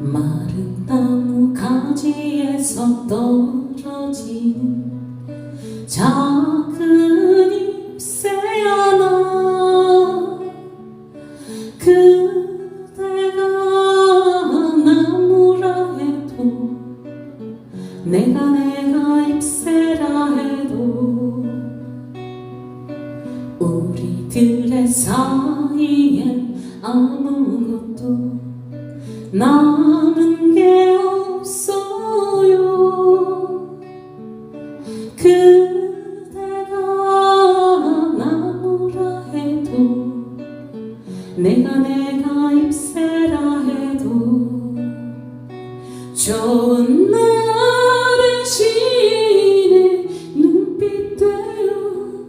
마른 나무 가지에서 떨어진 자. 하기엔 아무것도 남은 게 없어요. 그대가 나무라 해도 내가 내가 잎새라 해도 좋은 날의 시인의 눈빛 되어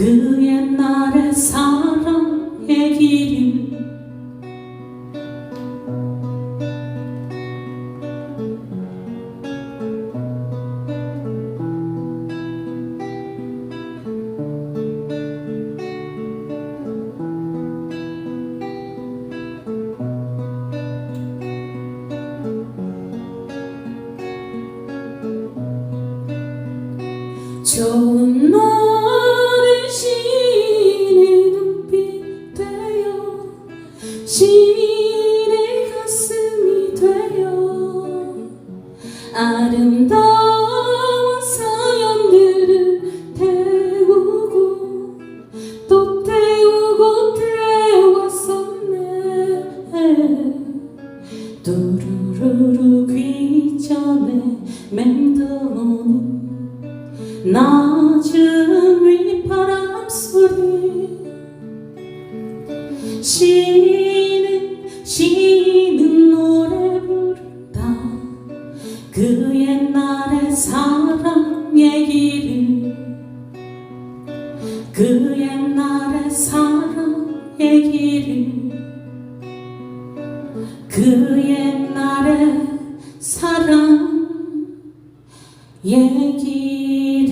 그 옛날의 사랑의 길을 좋은 시인의 가슴이 되어 아름다운 사연들을 태우고 또 태우고 태웠었네. 두루루루 귀전에 맴도는 낮은 그 옛날의 사랑의 길을 그 옛날의 사랑 얘기